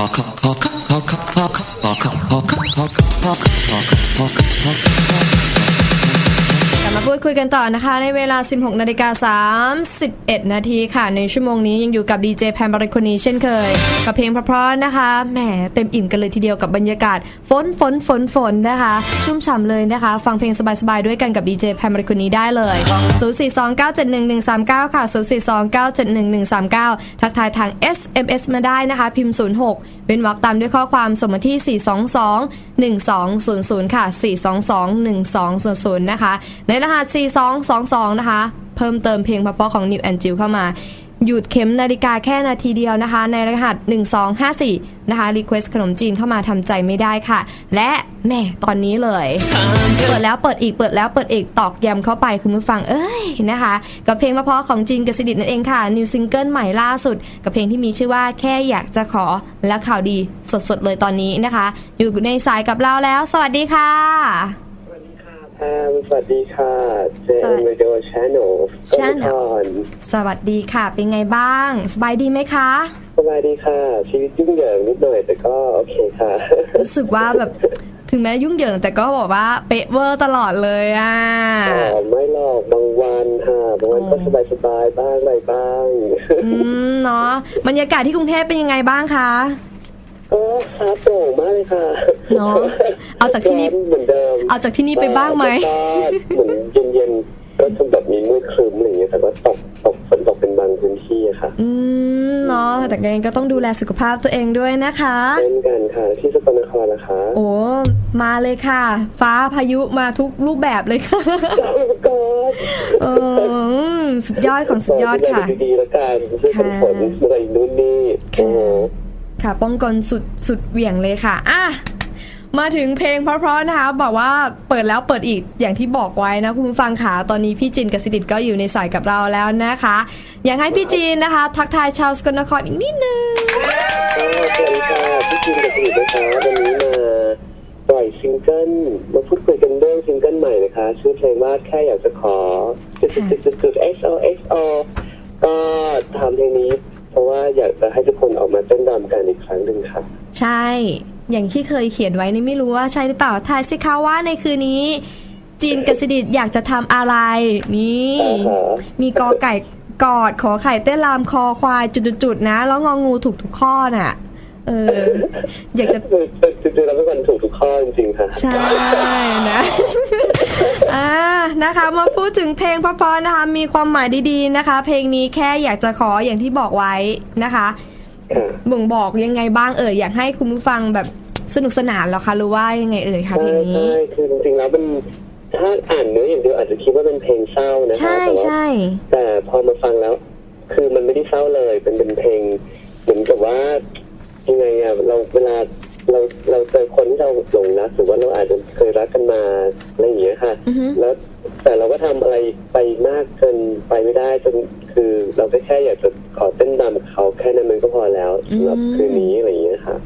Hawk, hawk, hawk, hawk, hawk, hawk, hawk, hawk, hawk, hawk, hawk, hawk, คุยกันต่อนะคะ ในเวลา 16นาฬิกา31 นาทีค่ะ ในชั่วโมงนี้ยังอยู่กับดีเจแพมบริคนีเช่นเคย กับเพลงเพราะๆนะคะแหมเต็มอิ่มกันเลยทีเดียวกับบรรยากาศ ฝนฝนฝนฝนนะคะ ชุ่มฉ่ำเลยนะคะ ฟังเพลงสบายๆด้วยกันกับดีเจแพมบริคนีได้เลย 0429711139 ค่ะ 0429711139 ทักทายทาง SMS มาได้นะคะ พิมพ์ 06 เป็นวักตามด้วยข้อความสมมาที่ 422 1200 ค่ะ 422 1200 นะคะในรหัส4222 นะคะ เพิ่มเติมเพลงพราะๆของ New and Jill เข้ามา หยุดเข็มนาฬิกาแค่นาทีเดียวนะคะ ในรหัส 1254 นะคะรีเควสขนมจีนเข้ามาทำใจไม่ได้ค่ะ และแหม่ตอนนี้เลย เปิดแล้วเปิดอีกเปิดแล้วเปิดอีกตอกย้ำเข้าไปคุณผู้ฟังเอ้ยนะคะ กับเพลงเพาะๆของจีนกสิดิตนั่นเองค่ะนิวซิงเกิลใหม่ล่าสุด กับเพลงที่มีชื่อว่าแค่อยากจะขอและข่าวดีสดๆเลยตอนนี้นะคะ อยู่ในสายกับเราแล้ว สวัสดีค่ะ แพมสวัสดีค่ะเจสวัสนดี วิดีโอชานอลก็ Channel ก่อนสวัสดีค่ะ เป็นไงบ้าง สบายดีไหมคะ สบายดีค่ะ ชีวิตยุ่งเหยิงนิดหน่อยแต่ก็โอเคค่ะ รู้สึกว่าแบบ ถึงแม้ยุ่งเหยิงแต่ก็บอกว่าเป๊ะเวอร์ตลอดเลยอะ อ๋อไม่หรอกบางวันค่ะบางวันก็อ๋สอบายสบายๆบ้างอะไรบ้าง อืมเนาะบรรยากาศที่กรุงเทพเป็นยังไงบ้างคะ ก็ฟ้าโปร่งมากเลยค่ะเนอะเอาจากที่นี่ร้เหมือนเดิมเอาจากที่นี่ไปบ้างไหมก็เหมือนเย็นๆก็จะแบบมีมืดครึ้มอะไรอย่างเงี้ยแต่ว่าตกตกฝนตกเป็นบางพื้นที่อะค่ะ อืมเนาะแต่ยังไงก็ต้องดูแลสุขภาพตัวเองด้วยนะคะเช่นกันค่ะที่สกลนครนะคะ โอ้มาเลยค่ะ ฟ้าพายุมาทุกรูปแบบเลยค่ะก็เออสุดยอดของสุดยอดค่ะดูดีๆแล้วกันช่วยกันฝนอะไรนู่นนี่โอ้โห ค่ะ ป้องกันสุดสุดเหวี่ยงเลยค่ะอะมาถึงเพลงเพราะๆนะคะบอกว่าเปิดแล้วเปิดอีกอย่างที่บอกไว้นะคุณผู้ฟังค่ะตอนนี้พี่จินกับสิดิตก็อยู่ในสายกับเราแล้วนะคะ อยากให้พี่จินนะคะ ทักทายชาวสกลนครอีกนิดนึงก็สวัสดีค่ะพี่จินกับคุณนะคะวันนี้มาปล่อยซิงเกิลมาพูดคุยกันเรื่องซิงเกิลใหม่นะคะชื่อเพลงว่าแค่อยากจะขอจุดจุดจุดจุดจุด XO XO ก็ทำเพลงนี้ เพราะว่าอยากจะให้ทุกคนออกมาเต้นรำกันอีกครั้งหนึ่งค่ะ ใช่ อย่างที่เคยเขียนไว้นี่ไม่รู้ว่าใช่หรือเปล่าทายสิคะว่าในคืนนี้ จีนกับสิดิตอยากจะทำอะไร นี่อ่าฮะมีกอไก่กอดขอไข่เต้นรำคอควายจุดๆๆนะ แล้วงองูถูกทุกข้อน่ะ เออ อยากจะจริงๆเราเป็นคนถูกทุกข้อจริงๆค่ะ ใช่นะ อ่านะคะมาพูดถึงเพลงเพราะๆนะคะ มีความหมายดีๆนะคะ เพลงนี้แค่อยากจะขออย่างที่บอกไว้นะคะค่ะบ่งบอกยังไงบ้างเอ่ยอยากให้คุณผู้ฟังแบบสนุกสนานเหรอคะหรือว่ายังไงเอ่ยคะเพลใช่งนี้ ใช่คือจริงๆแล้วมันถ้าอ่านเนื้ออย่างเดียวอาจจะคิดว่าเป็นเพลงเศร้านะคะใช่แต่ว่า ใช่แต่พอมาฟังแล้ว คือมันไม่ได้เศร้าเลยเป็นเป็นเพลงเหมือนกับว่ายังไงอะเราเวลา เราเราเจอคนที่เราหลงรักหรือว่าเราอาจจะเคยรักกันมาอะไรอย่างเงี้ยค่ะ อือฮึแล้วแต่เราก็ทำอะไรไปมากจนไปไม่ได้จนคือเราก็แค่อยากจะขอเต้นรำกับเขาแค่นั้นมันก็พอแล้วสำหรับคืนนี้อะไรอย่างเงี้ยค่ะ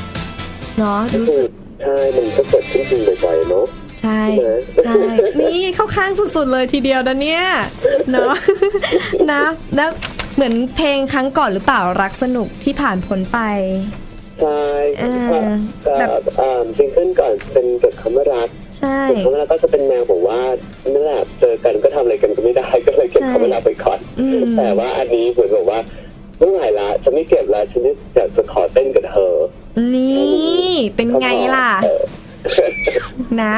เนาะก็รู้คืสึอกใช่มันก็เกิดขึ้นจริงบ่อยๆเนาะ ใช่ใช่ไหมใช่นี่เข้าข้างสุดๆเลยทีเดียวนะเนี่ยเนาะ นะแล้วเหมือนเพลงครั้งก่อนหรือเปล่ารักสนุกที่ผ่านพ้นไป ใช่เออก็แบบอ่าซิงเกิลก่อนเป็นเกิดคำว่ารักใช่เกิดคำว่ารักก็จะเป็นแนวผมว่านั่นแหละเจอกันก็ทำอะไรกันก็ไม่ได้ก็เลยเก็บใช่คำว่ารักไปก่อนอืมแต่ว่าอันนี้เหมือนแบบว่าไม่ไหวละฉันไม่เก็บละฉันอยากจะขอเต้นกับเธอ นี่เป็นไงล่ะเออนะ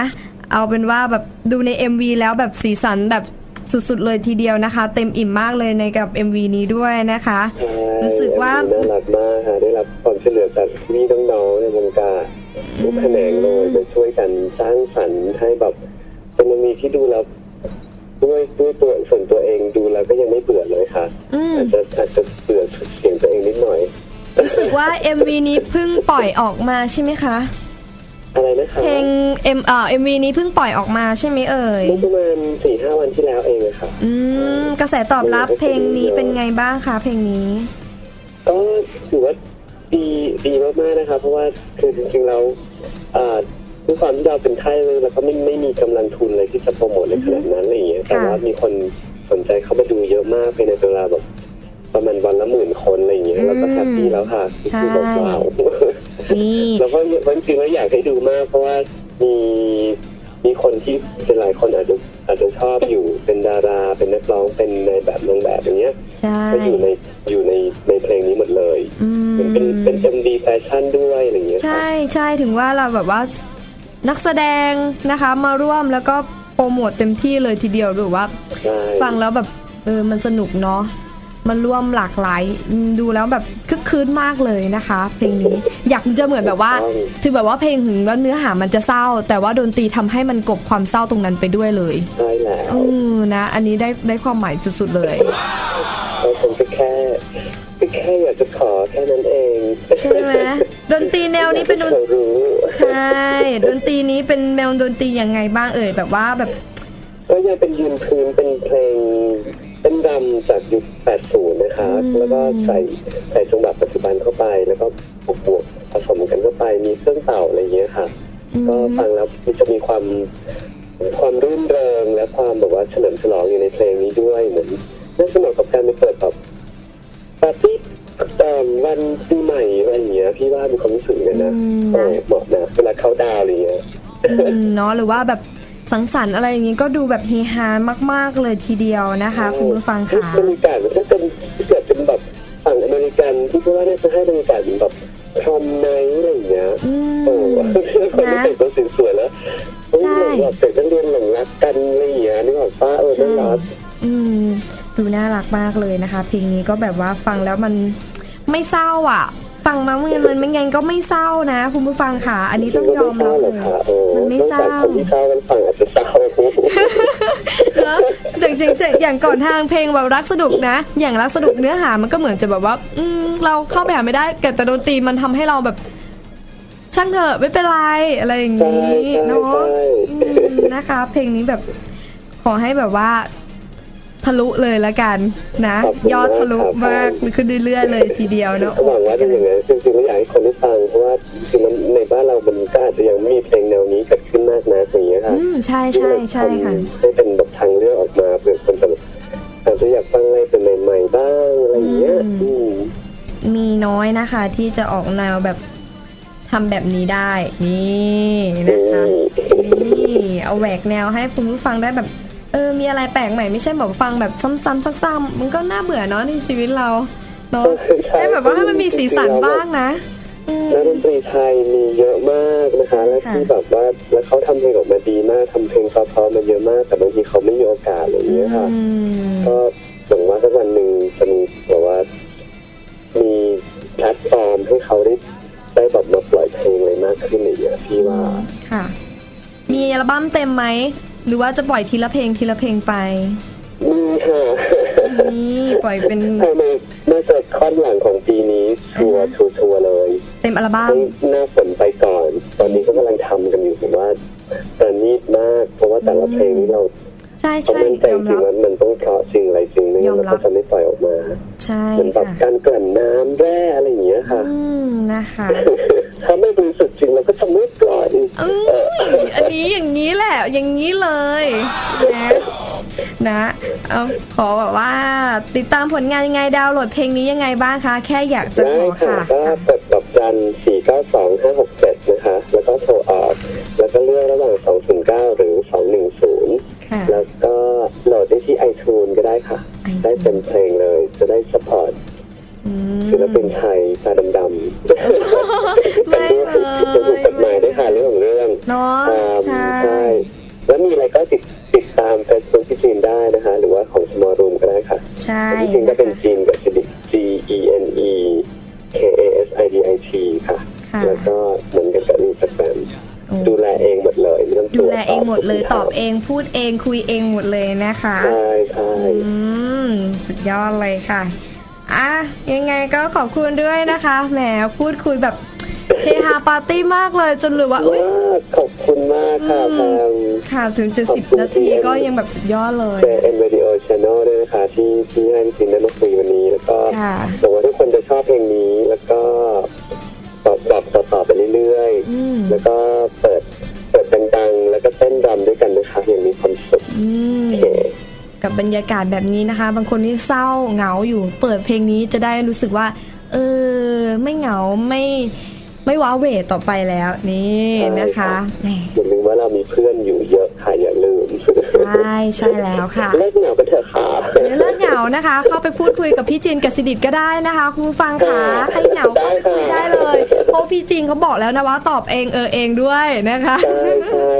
เอาเป็นว่าแบบดูใน MV แล้วแบบสีสันแบบ สุดๆเลยทีเดียวนะคะ เต็มอิ่มมากเลยในกับ MV นี้ด้วยนะคะใช่รู้สึกว่า น่ารักมากค่ะได้รับความช่วยเหลือจากพี่น้องๆในวงการทุกแขนงเลยมาช่วยกันสร้างสรรค์ให้แบบเป็นมีที่ดูแล้วด้วยด้วยตัวส่วนตัวเองดูแล้วก็ยังไม่เบื่อเลยค่ะอืม อาจจะอาจจะเบื่อเสียงตัวเองนิดหน่อย รู้สึกว่า MV นี้เพิ่งปล่อยออกมาใช่ไหมคะ อะไรนะคะเพลง M เอ่อ MV นี้เพิ่งปล่อยออกมาใช่ไหมเอ่ย เมื่อประมาณสี่ห้าวันที่แล้วเองอะค่ะ อืมกระแสตอบรับเพลงนี้เป็นไงบ้างคะเพลงนี้ ก็ถือว่าดีดีมากๆนะคะ เพราะว่าคือจริงๆแล้วอ่าด้วยความที่เราเป็นค่ายเลยเราก็ไม่ไม่มีกำลังทุนเลยที่จะโปรโมทในขนาดนั้นอะไรอย่างเงี้ยแต่ว่ามีคนสนใจเข้ามาดูเยอะมากภายในเวลาแบบประมาณวันละหมื่นคนอะไรอย่างเงี้ยอืมแล้วก็แฮปปี้แล้วค่ะใช่คือแบบว้าว นี่แล้วก็วันจริงๆแล้วอยากให้ดูมาก เพราะว่ามีมีคนที่เป็นหลายคนอาจจะอาจจะชอบอยู่เป็นดารา เป็นนักร้องเป็นในายแบบนางแบบอย่างเงี้ยใช่ก็อยู่ในอยู่ในในเพลงนี้หมดเลยอืมเป็นเป็นเป็น MD แฟชั่นด้วยอะไรอย่างเงี้ยครับใช่ใช่ถึงว่าเราแบบว่านักแสดงนะคะมาร่วมแล้วก็โปรโมทเต็มที่เลยทีเดียวหรือว่าใช่ฟังแล้วแบบเออมันสนุกเนาะ มันร่วมหลากหลายอืมดูแล้วแบบคึกคืนมากเลยนะคะ เพลงนี้อยากจะเหมือนแบบว่าถึงแบบว่าเพลงถึงว่าเนื้อหามันจะเศร้า แต่ว่าดนตรีทำให้มันกลบความเศร้าตรงนั้นไปด้วยเลยใช่แล้วอืมนะ อันนี้ได้ได้ความหมายสุดๆเลยแล้วผมก็แค่ก็แค่อยากจะขอแค่นั้นเองใช่ไหมดนตรีแนวนี้เป็นดนเขารู้ใช่ดนตรีนี้เป็นแนวดนตรียังไงบ้างเอ่ยแบบว่าแบบก็ยังเป็นยืนพื้นเป็นเพลง เป็นรำจากยุค 80 นะคะแล้วก็ใส่ใส่จังหวะปัจจุบันเข้าไป แล้วก็บวกบวกผสมกันเข้าไป มีเครื่องเป่าอะไรอย่างเงี้ยค่ะอืมก็ฟังแล้วมันจะมีความความรื่นเริงและความแบบว่าเฉลิมฉลองอยู่ในเพลงนี้ด้วยเหมือนน่าสนุกกับการไปเปิดแบบปาร์ตี้เอ่อวันปีใหม่อะไรอย่างเงี้ยพี่ว่ามีความรู้สึกเลยนะอืมเออเหมาะนะเวลาเขาดาวน์อะไรอย่างเงี้ยอืมเนาะหรือว่าแบบ สังสรรค์อะไรอย่างงี้ก็ดูแบบเฮฮามาก ๆ เลยทีเดียวนะคะคุณผู้ฟังค่ะบรรยากาศมันถ้าเป็นถ้าเกิดเป็นแบบฝั่งอเมริกันที่พูดว่าน่าจะให้บรรยากาศเหมือนแบบพรอมไนท์อะไรอย่างเงี้ยอืมโอ้โหคนที่แต่งตัวสวยๆแล้วใช่แบบเด็กนักเรียนหลงรักกันอะไรอย่างเงี้ยนึกออกป้าเออน่ารักอืมดูน่ารักมากเลยนะคะ เพลงนี้ก็แบบว่าฟังแล้วมันไม่เศร้าอะ ฟังมาเมื่อมันไม่งั้นก็ไม่เศร้านะคุณผู้ฟังค่ะ อันนี้ต้องยอมรับเลยมันไม่เศร้าคนที่เศร้ากันฟังอาจจะเศร้าเนอะแต่จริงๆอย่างก่อนทางเพลงแบบรักสนุกนะ อย่างรักสนุกเนื้อหามันก็เหมือนจะแบบว่า อืมเราเข้าไปหาไม่ได้แต่แต่ดนตรีมันทำให้เราแบบ ช่างเถอะไม่เป็นไรอะไรอย่างใช่นี้ใช่เนาะใช่อืมนะคะ เพลงนี้แบบขอให้แบบว่า ทะลุเลยละกันนะ ยอดทะลุมากขึ้นเรื่อยๆเลยทีเดียวเนาะก็หวังว่าจะอย่างนั้นจริงๆก็อยากให้คนได้ฟังเพราะว่าจริงๆมันในบ้านเรามันก็อาจจะยังไม่มีเพลงแนวนี้เกิดขึ้นมากนะอย่างเงี้ยค่ะอืมใช่ใช่ใช่ค่ะให้เป็นแบบทางเลือกออกมาเผื่อคนจะอาจจะอยากฟังอะไรเป็นใหม่ๆบ้างอะไรอย่างเงี้ยอืมอืมมีน้อยนะคะ ที่จะออกแนวแบบทำแบบนี้ได้ นี่นะคะนี่เอาแหวกแนวให้คุณผู้ฟังได้แบบเออมีอะไรแปลกใหม่ไม่ใช่แบบฟังแบบซ้ำๆซักๆมันก็น่าเบื่อเนาะในชีวิตเราเนาะใช่ให้แบบว่าให้มันมีสีสันบ้างนะอืมนักดนตรีไทยมีเยอะมากนะคะและค่ะที่แบบว่าแล้วเขาทำเพลงออกมาดีมากทำเพลงเพราะๆมาเยอะมากแต่บางทีเขาไม่มีโอกาสอะไรอย่างเงี้ยค่ะอืมก็หวังว่าสักวันหนึ่งจะมีแบบว่า มีแพลตฟอร์มให้เขาได้ได้แบบมาปล่อยเพลงอะไรมากขึ้นอย่างเงี้ยพี่ว่าค่ะ มีอัลบั้มเต็มไหม หรือว่าจะปล่อยทีละเพลงทีละเพลงไปมีค่ะนี่ปล่อยเป็นภายในน่าจะค่อนหลังของปีนี้ชัวร์ชัวร์ชัวร์เลยเต็มอัลบั้มให้หน้าฝนไปก่อน ตอนนี้ก็กำลังทำกันอยู่ผมว่าประณีตมากเพราะว่าแต่ละเพลงนี้เราใช่เขาใช่มั่นใจยอมจริรังบว่ามันต้องเพราะจริงอะไรจริงไม่งั้นยอมเรารับก็จะไม่ปล่อยออกมา ใช่เหมือนแบบค่ะการกลั่นน้ำแร่อะไรอย่างเงี้ยค่ะอืมนะคะ ถ้าไม่บริสุทธิ์จริงเราก็จะไม่ปล่อยเอ้ยอันนี้อย่างนี้แหละ อย่างนี้เลยนะนะเอาขอแบบว่า ติดตามผลงานยังไงดาวน์โหลดเพลงนี้ยังไงบ้างคะ แค่อยากจะได้ขอค่ะค่ะก็กดดอกจันสี่เก้าสองห้าหกเจ็ดนะคะ แล้วก็โทรออก แล้วก็เลือกระหว่างสองศูนย์เก้าหรือสองหนึ่งศูนย์ค่ะแล้วก็โหลดได้ที่ไอทูนก็ได้ค่ะ iTunes ได้เป็นเพลงเลยจะได้สปอร์ตอืม ศิลปินไทยตาดำๆไม่เลยจะถูกกฎหมายด้วยค่ะเรื่องของเรื่องเนาะอ่าใช่ใช่ แล้วมีอะไรก็ติดติดตามเฟซบุ๊กพี่จีนได้นะคะ หรือว่าของ Small Room ก็ได้ค่ะใช่พี่จีนก็เป็นจีนกับสิริ G E N E K A S I D I T ค่ะ ค่ะแล้วก็เหมือนกันกับอินสตาแกรมโอ้ดูแลเองหมดเลยไม่ต้องดูแลเองหมดเลยวจตอบเองพูดเองคุยเองหมดเลยนะคะ ใช่ใช่ อืม สุดยอดเลยค่ะ อะยังไงก็ขอบคุณด้วยนะคะ แหมพูดคุยแบบเฮฮาปาร์ตี้มากเลยจนเหลือว่าอุ๊ยมากขอบคุณมากค่ะอืมทางค่ะถึงจะขอบสิบคุณนาทีที่ก็ยังแบบสุดยอดเลยเอ็นวิดีโอช n นลด้วยนะคะที่ที่ให้พี่จีนได้มาคุยวันนี้ แล้วก็ค่ะหวังว่าทุกคนจะชอบเพลงนี้แล้วก็ตอบตอบต่อๆไปเรื่อยอืมๆแล้วก็เปิดเปิดดังๆแล้วก็เต้นรำด้วยกันนะคะอย่างมีความสุขอืมโอเคกั บรรยากาศแบบนี้นะคะ บางคนที่เศร้าเหงาอยู่ เปิดเพลงนี้จะได้รู้สึกว่า เออ ไม่เหงาไม่ไม่ว้าเหวต่อไปแล้วนี่นะคะอย่าลืมว่าเรามีเพื่อนอยู่เยอะค่ะอย่าลืม ใช่ใช่แล้วค่ะ เลิกเหงากันเถอะค่ะเดี๋ยวเลิกเหงานะคะ เข้าไปพูดคุยกับพี่จินกับสิดิตก็ได้นะคะ คุณผู้ฟังคะให้เหงาเข้าไปคุยได้เลยเพราะพี่จินเขาบอกแล้วนะว่าตอบเองเออเองด้วยนะคะ ใช่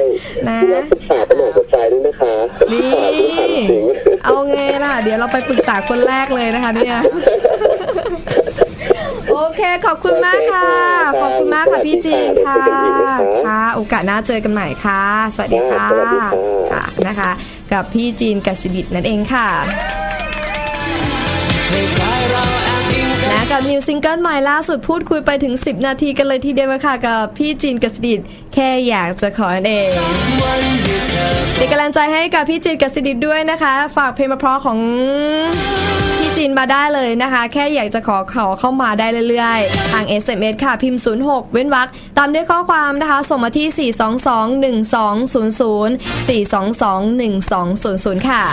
ใช่นะที่รักปรึกษาปัญหาหัวใจด้วยนะคะนี่ถามที่ถามจริง เอาไงล่ะ เดี๋ยวเราไปปรึกษาคนแรกเลยนะคะเนี่ย โอเค ขอบคุณมากค่ะ ขอบคุณมากค่ะพี่จีนค่ะค่ะ โอกาสหน้าเจอกันใหม่ค่ะสวัสดีค่ะ สวัสดีค่ะค่ะนะคะ กับพี่จีนกัสบิดนั่นเองค่ะนะกับนิวซิงเกิลใหม่ล่าสุดพูดคุยไปถึง 10 นาทีกันเลยทีเดียวค่ะ กับพี่จีนกัสดิดแค่อยากจะขอนั่นเองเป็นกำลังใจให้กับพี่จีนกัสดิดด้วยนะคะ ฝากเพลงมาเพราะของพี่ จีนมาได้เลยนะคะ แค่อยากจะขอเขาเข้ามาได้เรื่อยๆ ทาง SMS ค่ะ พิมพ์ 06 เว้นวรรคตามด้วยข้อความนะคะ ส่งมาที่ 422 1200 422 1200 ค่ะ